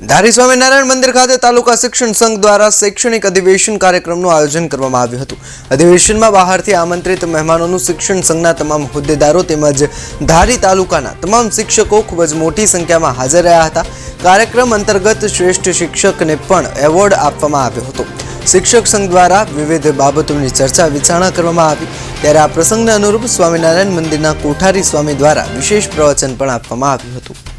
ધારી સ્વામિનારાયણ મંદિર ખાતે તાલુકા શિક્ષણ સંઘ દ્વારા શૈક્ષણિક અધિવેશન કાર્યક્રમનું આયોજન કરવામાં આવ્યું હતું. અધિવેશનમાં બહારથી આમંત્રિત મહેમાનોનું શિક્ષણ સંઘના તમામ હોદ્દેદારો તેમજ ધારી તાલુકાના તમામ શિક્ષકો ખૂબ જ મોટી સંખ્યામાં હાજર રહ્યા હતા. કાર્યક્રમ અંતર્ગત શ્રેષ્ઠ શિક્ષકને પણ એવોર્ડ આપવામાં આવ્યો હતો. શિક્ષક સંઘ દ્વારા વિવિધ બાબતોની ચર્ચા વિચારણા કરવામાં આવી. ત્યારે આ પ્રસંગને અનુરૂપ સ્વામિનારાયણ મંદિરના કોઠારી સ્વામી દ્વારા વિશેષ પ્રવચન પણ આપવામાં આવ્યું હતું.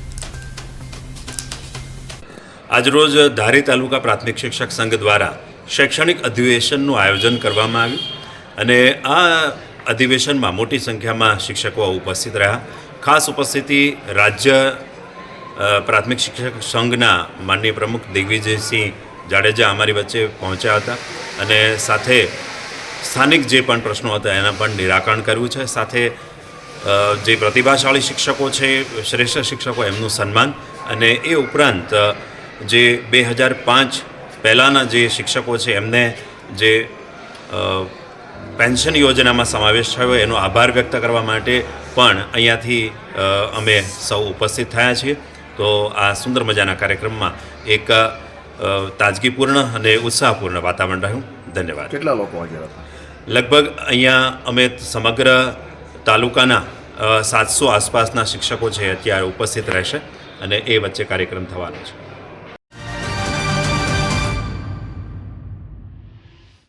આજરોજ ધારી તાલુકા પ્રાથમિક શિક્ષક સંઘ દ્વારા શૈક્ષણિક અધિવેશનનું આયોજન કરવામાં આવ્યું અને આ અધિવેશનમાં મોટી સંખ્યામાં શિક્ષકો ઉપસ્થિત રહ્યા. ખાસ ઉપસ્થિતિ રાજ્ય પ્રાથમિક શિક્ષક સંઘના માનનીય પ્રમુખ દિગ્વિજયસિંહ જાડેજા અમારી વચ્ચે પહોંચ્યા હતા અને સાથે સ્થાનિક જે પણ પ્રશ્નો હતા એના પણ નિરાકરણ કર્યું છે. સાથે જે પ્રતિભાશાળી શિક્ષકો છે, શ્રેષ્ઠ શિક્ષકો એમનું સન્માન અને એ ઉપરાંત જે બે હજાર પાંચ પહેલાંના જે શિક્ષકો છે એમને જે પેન્શન યોજનામાં સમાવેશ થયો એનો આભાર વ્યક્ત કરવા માટે પણ અહીંયાથી અમે સૌ ઉપસ્થિત થયા છીએ. તો આ સુંદર મજાના કાર્યક્રમમાં એક તાજગીપૂર્ણ અને ઉત્સાહપૂર્ણ વાતાવરણ રહ્યું. ધન્યવાદ. કેટલા લોકો હાજર હતા? લગભગ અહીંયા અમે સમગ્ર તાલુકાના સાતસો આસપાસના શિક્ષકો છે અત્યારે ઉપસ્થિત રહેશે અને એ વચ્ચે કાર્યક્રમ થવાનો છે.